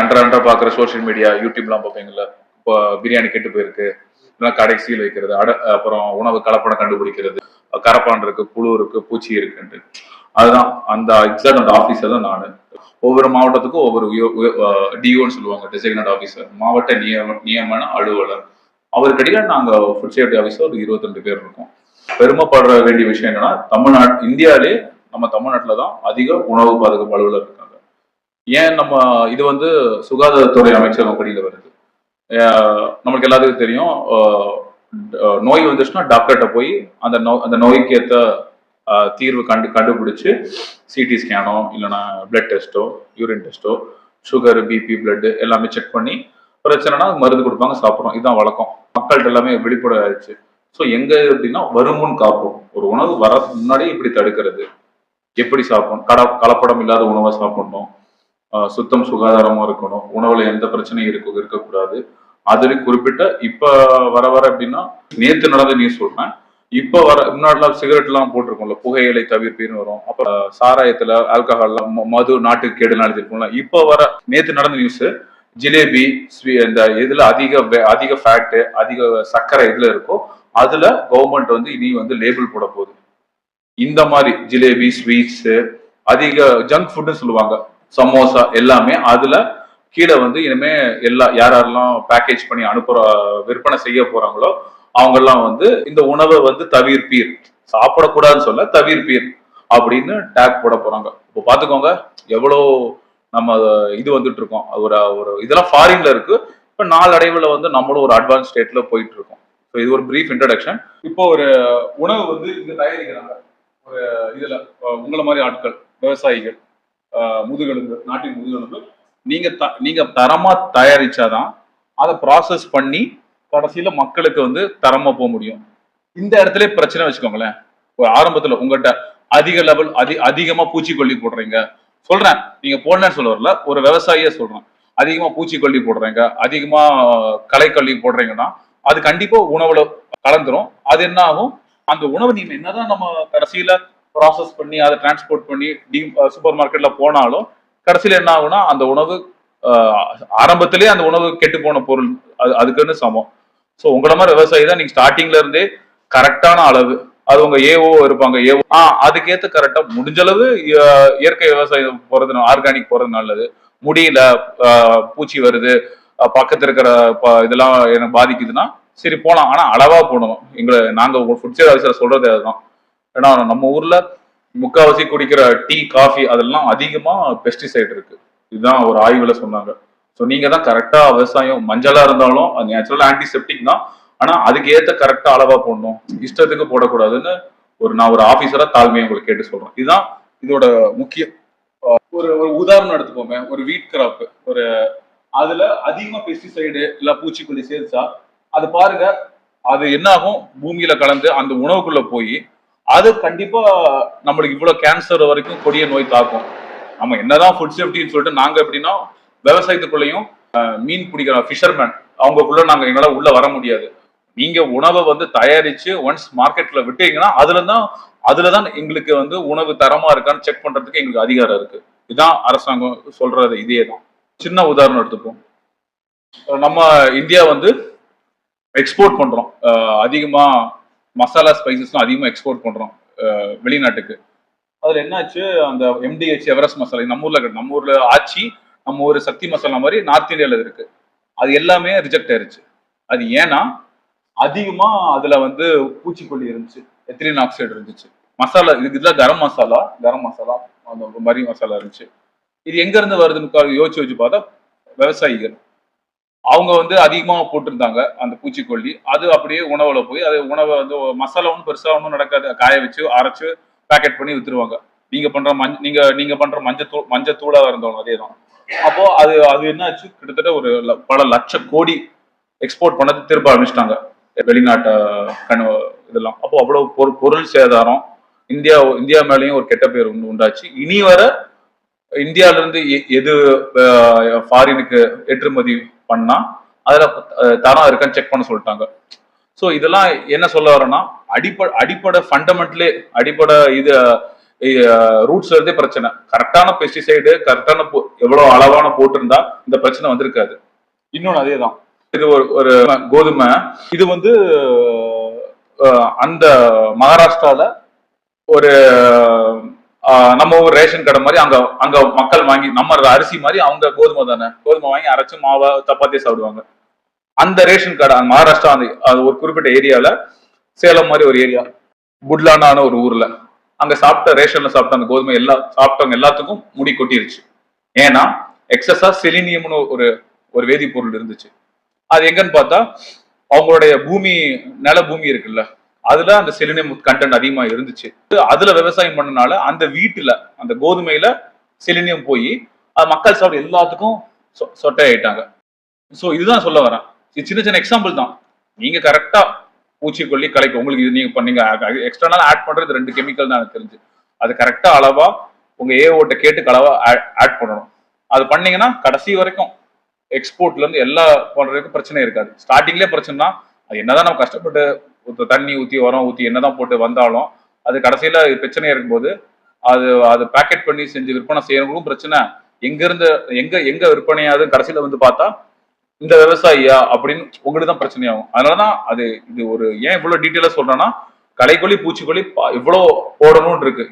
அன்றா அன்றா பார்க்குற social media யூடியூப்லாம் பார்ப்பீங்கல்ல. இப்போ பிரியாணி கெட்டு போயிருக்கு. இல்லைன்னா கடை சீல் வைக்கிறது அட அப்புறம் உணவு கலப்படம் கண்டுபிடிக்கிறது. கரப்பான் இருக்கு புழு இருக்கு பூச்சி இருக்குன்ட்டு. அதுதான் அந்த எக்ஸாக்ட் அந்த ஆஃபீஸர் தான் நான். ஒவ்வொரு மாவட்டத்துக்கும் ஒவ்வொரு டிஓன்னு சொல்லுவாங்க டிசைனட் ஆஃபீஸர் மாவட்ட நியம நியமன அலுவலர். அவருக்கடியில நாங்கள் ஃபுட் சேஃப்டி ஆஃபீஸர் ஒரு இருபத்தெண்டு பேர் இருக்கோம். பெருமைப்படுற வேண்டிய விஷயம் என்னன்னா தமிழ்நாட் இந்தியாவிலே நம்ம தமிழ்நாட்டுல தான் அதிக உணவு பாதுகாப்பு அலுவலர் இருக்காங்க. ஏன் நம்ம இது வந்து சுகாதாரத்துறை அமைச்சகம் படியில் வருது நம்மளுக்கு எல்லாத்துக்கும் தெரியும். நோய் வந்துச்சுன்னா டாக்டர்கிட்ட போய் அந்த நோ அந்த நோய்க்கு ஏற்ற தீர்வு கண்டு கண்டுபிடிச்சு சிடி ஸ்கேனோ இல்லைன்னா பிளட் டெஸ்ட்டோ யூரின் டெஸ்ட்டோ சுகர் பிபி பிளட்டு எல்லாமே செக் பண்ணி பிரச்சனைனா மருந்து கொடுப்பாங்க சாப்பிட்றோம். இதுதான் வழக்கம். மக்கள்கிட்ட எல்லாமே வெளிப்பட ஆயிடுச்சு. ஸோ எங்க அப்படின்னா வருமுன் காப்போம். ஒரு உணவு வரதுக்கு முன்னாடியே இப்படி தடுக்கிறது. எப்படி சாப்பிடணும்? கட கலப்படம் இல்லாத உணவை சாப்பிடணும். சுத்தம் சுகாதாரமாக இருக்கணும். உணவுல எந்த பிரச்சனையும் இருக்க இருக்கக்கூடாது. அதுல குறிப்பிட்ட இப்ப வர வர அப்படின்னா நேத்து நடந்த நியூஸ் சொல்றேன். இப்ப வர முன்னாடிலாம் சிகரெட் எல்லாம் போட்டிருக்கோம்ல புகையிலை தவிர்ப்பீர்னு வரும். அப்ப சாராயத்துல ஆல்கஹால் மது நாட்டுக்கு கேடு நடத்திருக்கோம்ல இப்ப வர நேத்து நடந்த நியூஸ் ஜிலேபி ஸ்வீ- இந்த இதுல அதிக வே- அதிக ஃபேட்டு அதிக சர்க்கரை இதுல இருக்கோ அதுல கவர்மெண்ட் வந்து இனி வந்து லேபிள் போட போகுது. இந்த மாதிரி ஜிலேபி ஸ்வீட்ஸ் அதிக ஜங்க் ஃபுட்னு சொல்லுவாங்க. சமோசா எல்லாமே அதுல கீழே வந்து இனிமே எல்லா யார் யாரெல்லாம் பேக்கேஜ் பண்ணி அனுப்புற விற்பனை செய்ய போறாங்களோ அவங்கெல்லாம் வந்து இந்த உணவை வந்து தவிர்ப்பீர் சாப்பிடக்கூடாதுன்னு சொல்ல தவிர்ப்பீர் அப்படின்னு டேக் போட போறாங்க. இப்போ பாத்துக்கோங்க எவ்வளோ நம்ம இது வந்துட்டு இருக்கோம். ஒரு ஒரு இதெல்லாம் ஃபாரின்ல இருக்கு. இப்போ நாளடைவில் வந்து நம்மளும் ஒரு அட்வான்ஸ் ஸ்டேட்ல போயிட்டு இருக்கோம். ஸோ இது ஒரு ப்ரீஃப் இன்ட்ரடக்ஷன் இப்போ ஒரு உணவு வந்து இங்க தயாரிக்கிறாங்க. ஒரு இதுல உங்களை மாதிரி ஆட்கள் விவசாயிகள். முதுகெலும்பு நாட்டின் முதுகெலும்பு. நீங்க த நீங்க தரமா தயாரிச்சாதான் அதை ப்ராசஸ் பண்ணி கடைசியில மக்களுக்கு வந்து தரமா போக முடியும். இந்த இடத்துல பிரச்சனை வச்சுக்கோங்களேன். ஒரு ஆரம்பத்துல உங்கள்கிட்ட அதிக லெவல் அதி அதிகமா பூச்சிக்கொல்லி போடுறீங்க. சொல்றேன். நீங்க போடலன்னு சொல்ல வரல. ஒரு விவசாயியே சொல்றேன். அதிகமா பூச்சிக்கொல்லி போடுறீங்க. அதிகமா களைக்கொல்லி போடுறீங்கன்னா அது கண்டிப்பா உணவுல கலந்துரும். அது என்ன ஆகும்? அந்த உணவு நீங்க என்னதான் நம்ம கடைசியில ப்ராசஸ் பண்ணி அதை டிரான்ஸ்போர்ட் பண்ணி டி சூப்பர் மார்க்கெட்ல போனாலும் கடைசியில என்ன ஆகுனா அந்த உணவு ஆஹ், ஆரம்பத்திலேயே அந்த உணவு கெட்டு போன பொருள் அது அதுக்குன்னு சமம். ஸோ உங்களை மாதிரி விவசாயி தான் நீங்க ஸ்டார்டிங்ல இருந்தே கரெக்டான அளவு. அது உங்க ஏஓ இருப்பாங்க ஏஓ ஆ அதுக்கேற்ற கரெக்டா முடிஞ்ச அளவு இயற்கை விவசாயம் போறது ஆர்கானிக் போறது நல்லது. முடியல பூச்சி வருது பக்கத்து இருக்கிற ப- இதெல்லாம் எனக்கு பாதிக்குதுன்னா சரி போலாம். ஆனா அளவா போடணும். எங்களை நாங்க ஃபுட் சேர் ஆஃபீஸர் சொல்றது அதுதான். ஏன்னா நம்ம ஊர்ல முக்காவாசி குடிக்கிற டீ காஃபி அதெல்லாம் அதிகமா பெஸ்டிசைட் இருக்கு. இதுதான் ஒரு ஆய்வுல சொன்னாங்க. ஸோ நீங்க தான் கரெக்டா விவசாயம் மஞ்சளா இருந்தாலும் அது நேச்சுரல் ஆன்டிசெப்டிக் தான். ஆனா அதுக்கு ஏத்த கரெக்டா அளவா போடணும். இஷ்டத்துக்கு போடக்கூடாதுன்னு ஒரு நான் ஒரு ஆபீசரா தாழ்மையை உங்களுக்கு கேட்டு சொல்றேன். இதுதான் இதோட முக்கிய ஒரு ஒரு உதாரணம் எடுத்துக்கோமே ஒரு வீட் கிராப் ஒரு அதுல அதிகமா பெஸ்டிசைடு இல்ல பூச்சிக்கொல்லி சேர்த்தா அது பாருங்க அது என்ன ஆகும் பூமியில கலந்து அந்த உணவுக்குள்ள போய் அது கண்டிப்பா நம்மளுக்கு இவ்வளவு கேன்சர் வரைக்கும் கொடிய நோய் தாக்கும். நம்ம என்னதான் ஃபுட் சேஃப்டின்னு சொல்லிட்டு நாங்க எப்படின்னா விவசாயத்துக்குள்ளேயும் மீன் பிடிக்கிற ஃபிஷர்மேன் அவங்களுக்குள்ள நாங்க எங்களால உள்ள வர முடியாது. நீங்க உணவை வந்து தயாரிச்சு ஒன்ஸ் மார்க்கெட்ல விட்டீங்கன்னா அதுல தான் அதுல தான் எங்களுக்கு வந்து உணவு தரமா இருக்கான்னு செக் பண்றதுக்கு எங்களுக்கு அதிகாரம் இருக்கு. இதுதான் அரசாங்கம் சொல்றது இதே தான் சின்ன உதாரணம் எடுத்துப்போம். நம்ம இந்தியா வந்து எக்ஸ்போர்ட் பண்றோம். அதிகமா மசாலா ஸ்பைசஸ்லாம் அதிகமாக எக்ஸ்போர்ட் பண்ணுறோம் வெளிநாட்டுக்கு. அதில் என்னாச்சு? அந்த எம்டிஹெச் எவரெஸ்ட் மசாலா நம்ம ஊரில் கிடையாது. நம்ம ஊரில் ஆச்சி நம்ம ஊர் சக்தி மசாலா மாதிரி நார்த் இந்தியாவில் இருக்கு. அது எல்லாமே ரிஜெக்ட் ஆயிருச்சு. அது ஏன்னா அதிகமாக அதில் வந்து பூச்சிக்கொல்லி இருந்துச்சு எத்திலின் ஆக்சைடு இருந்துச்சு. மசாலா இது இதில் கரம் மசாலா கரம் மசாலா அந்த மரி மசாலா இருந்துச்சு. இது எங்கேருந்து வருதுன்னு கா- யோசிச்சு வச்சு பார்த்தா விவசாயிகள். அவங்க வந்து அதிகமாக போட்டிருந்தாங்க அந்த பூச்சிக்கொல்லி. அது அப்படியே உணவில் போய் அது உணவை வந்து மசாலா ஒன்றும் பெருசாக ஒன்றும் நடக்காது. காய வச்சு அரைச்சு பேக்கெட் பண்ணி வித்துருவாங்க. நீங்கள் பண்ணுற மஞ்ச நீங்கள் நீங்கள் பண்ணுற மஞ்சத்தூள் மஞ்சத்தூளாக இருந்தாலும் அதே தான் அப்போது அது அது என்னாச்சு? கிட்டத்தட்ட ஒரு பல லட்ச கோடி எக்ஸ்போர்ட் பண்ணது திரும்ப ஆரம்பிச்சிட்டாங்க. வெளிநாட்டு கண் இதெல்லாம். அப்போ அவ்வளோ பொருள் சேதாரம் இந்தியா இந்தியா மேலேயும் ஒரு கெட்ட பேர் உண்டாச்சு. இனி வர இந்தியால இருந்து எ- எது ஃபாரினுக்கு ஏற்றுமதி பண்ணா அதுல தரம் இருக்கான்னு செக் பண்ண சொல்லிட்டாங்க. ஸோ இதெல்லாம் என்ன சொல்ல வரேன்னா அடிப்படை அடிப்படை ஃபண்டமெண்டலே அடிப்படை இது ரூட்ஸ்ல இருந்தே பிரச்சனை. கரெக்டான பெஸ்டிசைடு கரெக்டான எவ்வளவு அளவான போட்டிருந்தா இந்த பிரச்சனை வந்திருக்காது. இன்னொன்னு அதேதான். இது ஒரு ஒரு கோதுமை. இது வந்து அந்த மகாராஷ்டிரால ஒரு நம்ம ஒரு ரேஷன் கடை மாதிரி அங்க அங்க மக்கள் வாங்கி நம்ம அரிசி மாதிரி அவங்க கோதுமை தானே? கோதுமை வாங்கி அரைச்சு மாவை சப்பாத்தி சாப்பிடுவாங்க. அந்த ரேஷன் கடை அந்த மகாராஷ்டிரா அந்த அது ஒரு குறிப்பிட்ட ஏரியால சேலம் மாதிரி ஒரு ஏரியா. புட்லானான ஒரு ஊர்ல. அங்க சாப்பிட்ட ரேஷன்ல சாப்பிட்ட அந்த கோதுமை எல்லா சாப்பிட்டவங்க எல்லாத்துக்கும் முடி கொட்டிருச்சு. ஏன்னா எக்ஸஸா செலினியம்னு ஒரு ஒரு வேதிப்பொருள் இருந்துச்சு. அது எங்கன்னு பார்த்தா அவங்களுடைய பூமி நில பூமி இருக்குல்ல? அதுல அந்த செலினியம் கண்டென்ட் அதிகமா இருந்துச்சு. அதுல விவசாயம் பண்ணனால அந்த வீட்டுல அந்த கோதுமையில செலினியம் போய் அது மக்கள் சாப்பிட எல்லாத்துக்கும் சொ- சொட்டை ஆயிட்டாங்க. ஸோ இதுதான் சொல்ல வரேன். இது சின்ன சின்ன எக்ஸாம்பிள் தான். நீங்க கரெக்டா பூச்சிக்கொல்லி கலைக்கு உங்களுக்கு இது நீங்க பண்ணீங்க. எக்ஸ்டர்னல் ஆட் பண்றது ரெண்டு கெமிக்கல் தான் எனக்கு தெரிஞ்சு. அது கரெக்டா அளவா உங்க ஏஓட்ட கேட்டு அளவா ஆட் பண்ணணும். அது பண்ணீங்கன்னா கடைசி வரைக்கும் எக்ஸ்போர்ட்ல இருந்து எல்லா பண்றதுக்கும் பிரச்சனை இருக்காது. ஸ்டார்டிங்லேயே பிரச்சனைனா அது என்னதான் நம்ம கஷ்டப்பட்டு தண்ணி ஊத்தி உரம் ஊத்தி என்னதான் போட்டு வந்தாலும் அது கடைசியில பிரச்சனையா இருக்கும்போது அது அது பேக்கெட் பண்ணி செஞ்சு விற்பனை செய்யறவங்களும் பிரச்சனை. எங்க இருந்து எங்க எங்க விற்பனையாவது கடைசியில வந்து பார்த்தா இந்த விவசாயியா அப்படின்னு உங்களுக்கு தான் பிரச்சனையாகும். அதனாலதான் அது இது ஒரு ஏன் இவ்வளவு டீட்டெயிலா சொல்றேன்னா களைக்கொல்லி பூச்சிக்கொல்லி இவ்வளோ இவ்வளவு போடணும்னு இருக்கு.